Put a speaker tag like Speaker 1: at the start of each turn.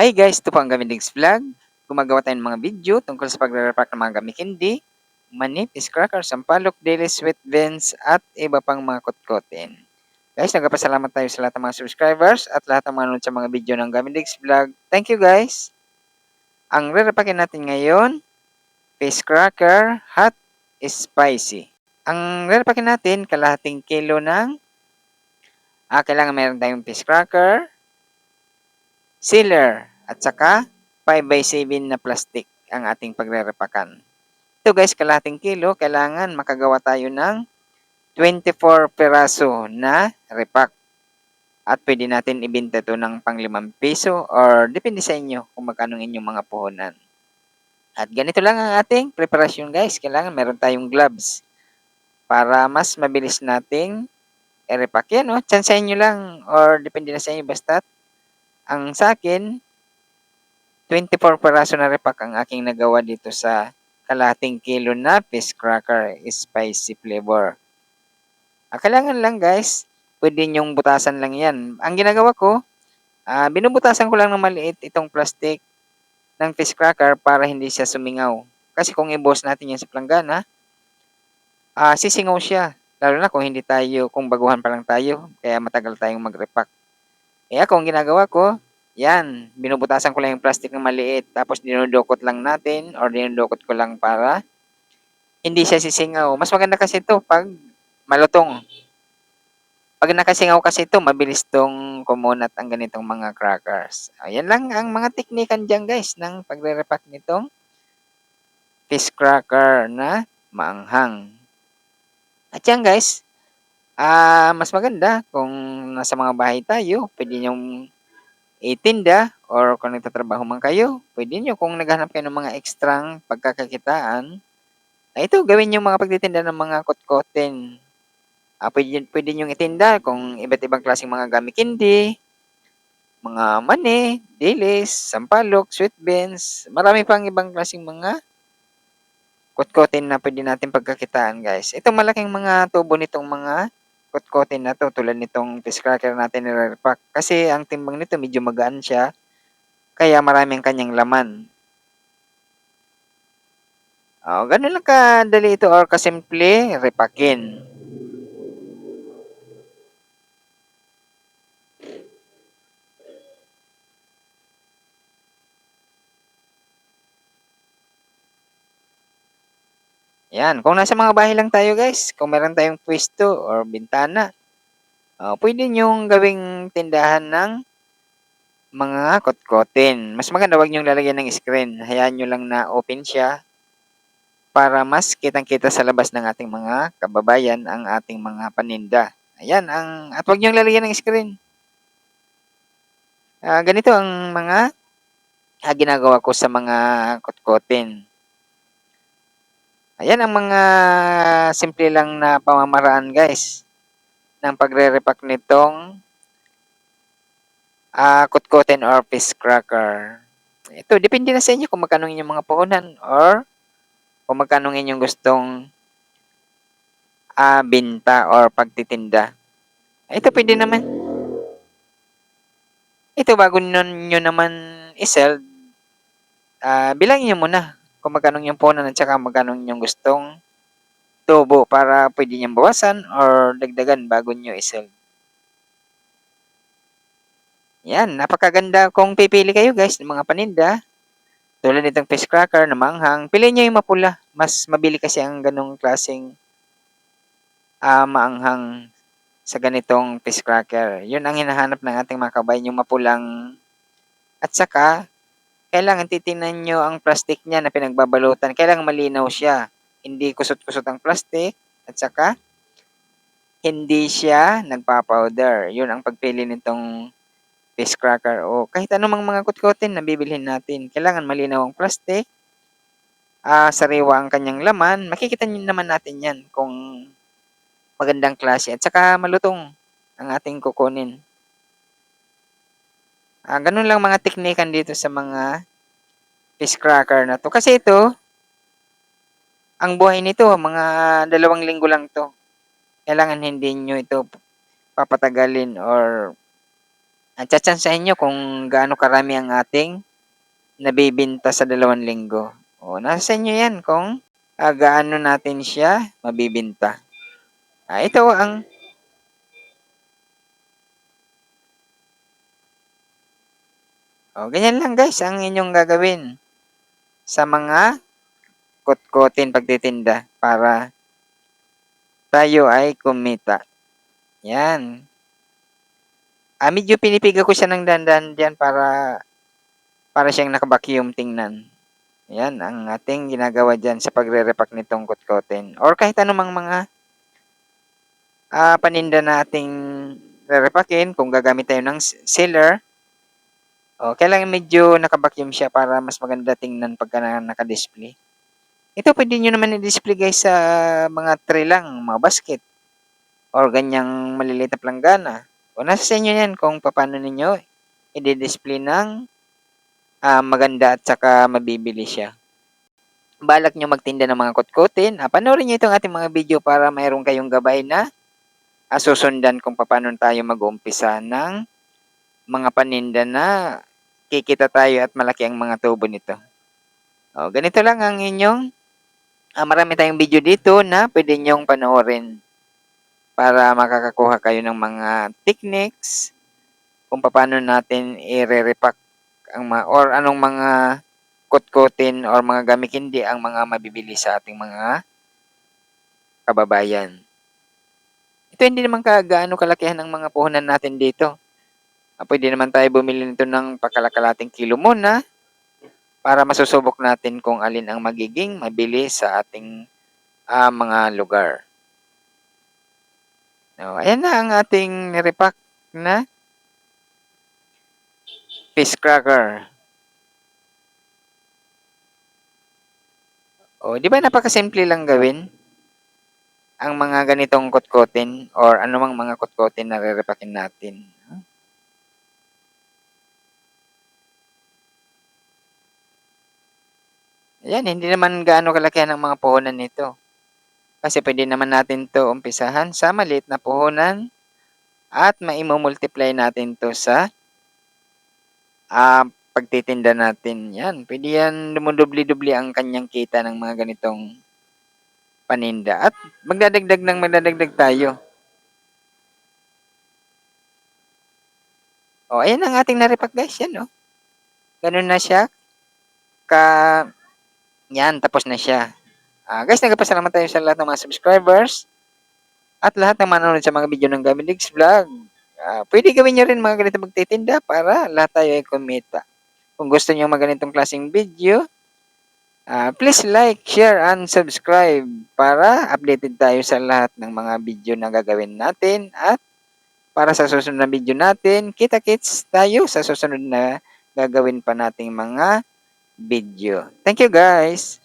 Speaker 1: Hi guys, ito po ang Gamidigs Vlog. Gumagawa tayo ng mga video tungkol sa pagre-repack ng mga gamit hindi, manipis, cracker, sampalok, daily sweet beans, at iba pang mga kutkotin. Guys, nagpapasalamat tayo sa lahat ng mga subscribers at lahat ng mga sa mga video ng Gamidigs Vlog. Thank you guys! Ang re-repackin natin ngayon, fish cracker, hot, spicy. Ang re-repackin natin, kalahating kilo ng ah, kailangan meron tayong fish cracker, sealer, at saka 5x7 na plastic ang ating pagre-repakan. Ito guys, kalahating kilo, kailangan makagawa tayo ng 24 peraso na repack. At pwede natin ibenta ito ng pang 5 piso or depende sa inyo kung magkano inyong mga puhunan. At ganito lang ang ating preparasyon guys. Kailangan meron tayong gloves para mas mabilis nating i-repack yan. Oh. Tsansayin nyo lang or depende na sa inyo. Basta ang sa akin, 24 peraso na repack ang aking nagawa dito sa kalating kilo na fish cracker spicy flavor. Ah, kailangan lang guys, pwede nyong butasan lang yan. Ang ginagawa ko, ah, binubutasan ko lang ng maliit itong plastic ng fish cracker para hindi siya sumingaw. Kasi kung i-boss natin yan sa planggana, ah, sisingaw siya. Lalo na kung hindi tayo, kung baguhan pa lang tayo, kaya matagal tayong mag-repack. Kaya kung ginagawa ko, yan, binubutasan ko lang yung plastic ng maliit, tapos dinudukot lang natin, or dinudukot ko lang para hindi siya sisingaw. Mas maganda kasi ito pag malutong. Pag nakasingaw kasi ito, mabilis tong kumunat ang ganitong mga crackers. Ayan lang ang mga teknikan dyan guys ng pagre-repack nitong fish cracker na maanghang. At yan guys, ah mas maganda kung nasa mga bahay tayo, pwede nyong itinda or kung nagtatrabaho man kayo, pwede nyo kung naghanap kayo ng mga ekstrang pagkakakitaan, ay ito, gawin yung mga pagtitinda ng mga kotkotin. Ah, pwede, pwede nyo itinda kung iba't ibang klaseng mga gamit hindi, mga mani, dilis, sampalok, sweet beans, marami pang ibang klaseng mga kotkotin na pwede natin pagkakitaan guys. Itong malaking mga tubo nitong mga kutkutin na to tulad nitong fish cracker natin ni Repack. Kasi ang timbang nito medyo magaan siya. Kaya maraming kanyang laman. Oh, ganun lang kadali ito or kasimple repakin. Yan, kung nasa mga bahay lang tayo guys, kung meron tayong pwesto or bintana, uh, pwede nyong gawing tindahan ng mga kotkotin. Mas maganda wag nyong lalagyan ng screen. Hayaan nyo lang na open siya para mas kitang-kita sa labas ng ating mga kababayan ang ating mga paninda. Ayan, ang, at wag nyong lalagyan ng screen. Uh, ganito ang mga uh, ginagawa ko sa mga kotkotin. Ayan ang mga simple lang na pamamaraan guys ng pagre-repack nitong uh, kutkutin or fish cracker. Ito, depende na sa inyo kung magkano inyong mga puhunan or kung magkano inyong gustong uh, binta or pagtitinda. Ito pwede naman. Ito bago nyo naman isell, uh, bilangin nyo muna kung magkano yung punan at saka magkano yung gustong tubo para pwede niyang bawasan or dagdagan bago nyo isell. Yan, napakaganda kung pipili kayo guys ng mga paninda. Tulad nitong fish cracker na manghang, pili nyo yung mapula. Mas mabili kasi ang ganong klaseng uh, maanghang sa ganitong fish cracker. Yun ang hinahanap ng ating mga kabayan, yung mapulang at saka kailangan titingnan nyo ang plastic niya na pinagbabalutan. Kailangan malinaw siya. Hindi kusot-kusot ang plastic at saka hindi siya nagpa-powder. Yun ang pagpili nitong fish cracker o kahit anumang mga kutkutin na bibilhin natin. Kailangan malinaw ang plastic, uh, sariwa ang kanyang laman. Makikita nyo naman natin yan kung magandang klase at saka malutong ang ating kukunin. Ah, ganun lang mga teknikan dito sa mga fish cracker na to. Kasi ito, ang buhay nito, mga dalawang linggo lang to. Kailangan hindi nyo ito papatagalin or At tsatsansahin nyo kung gaano karami ang ating nabibinta sa dalawang linggo. O, nasa sa inyo yan kung ah, gaano natin siya mabibinta. Ah, ito ang O, ganyan lang guys ang inyong gagawin sa mga kotkotin pagtitinda para tayo ay kumita. Yan. Ah, medyo pinipiga ko siya ng dandan diyan para para siyang nakabakyum tingnan. Yan ang ating ginagawa diyan sa pagre-repack nitong kotkotin or kahit anumang mga ah, paninda na ating re-repackin kung gagamit tayo ng sealer o, kailangan medyo nakabakyum siya para mas maganda tingnan pagka na, naka-display. Ito pwede nyo naman i-display guys sa mga tray lang, mga basket. Or ganyang maliliit na planggana. O nasa sa inyo yan kung paano ninyo i-display ng ah, maganda at saka mabibili siya. Balak nyo magtinda ng mga kotkotin, ah, panoorin nyo itong ating mga video para mayroon kayong gabay na ah, susundan kung paano tayo mag-uumpisa ng mga paninda na kikita tayo at malaki ang mga tubo nito. O, ganito lang ang inyong ah, marami tayong video dito na pwede nyong panoorin para makakakuha kayo ng mga techniques kung paano natin i-repack ang mga or anong mga kutkutin or mga gamit hindi ang mga mabibili sa ating mga kababayan. Ito hindi naman kagaano kalakihan ng mga puhunan natin dito. Ah, pwede naman tayo bumili nito ng pakalakalating kilo muna para masusubok natin kung alin ang magiging mabili sa ating ah, mga lugar. No, ayan na ang ating nirepack na fish cracker. O, di ba napakasimple lang gawin? Ang mga ganitong kotkotin or anumang mga kotkotin na re-repakin natin. Ayan, hindi naman gaano kalakihan ang mga puhunan nito. Kasi pwede naman natin to umpisahan sa maliit na puhunan at maimumultiply natin to sa ah, pagtitinda natin. Yan, pwede yan dumudubli-dubli ang kanyang kita ng mga ganitong paninda. At magdadagdag ng magdadagdag tayo. O, ayan ang ating naripak guys. Yan, o. Ganun na siya. Ka, yan, tapos na siya. Ah, guys, nagpasalamat tayo sa lahat ng mga subscribers at lahat ng manonood sa mga video ng Gamidigs Vlog. Ah, pwede gawin nyo rin mga ganito magtitinda para lahat tayo ay kumita. Kung gusto nyo mga ganitong klaseng video, ah, please like, share, and subscribe para updated tayo sa lahat ng mga video na gagawin natin at para sa susunod na video natin, kita-kits tayo sa susunod na gagawin pa nating mga video. Thank you guys!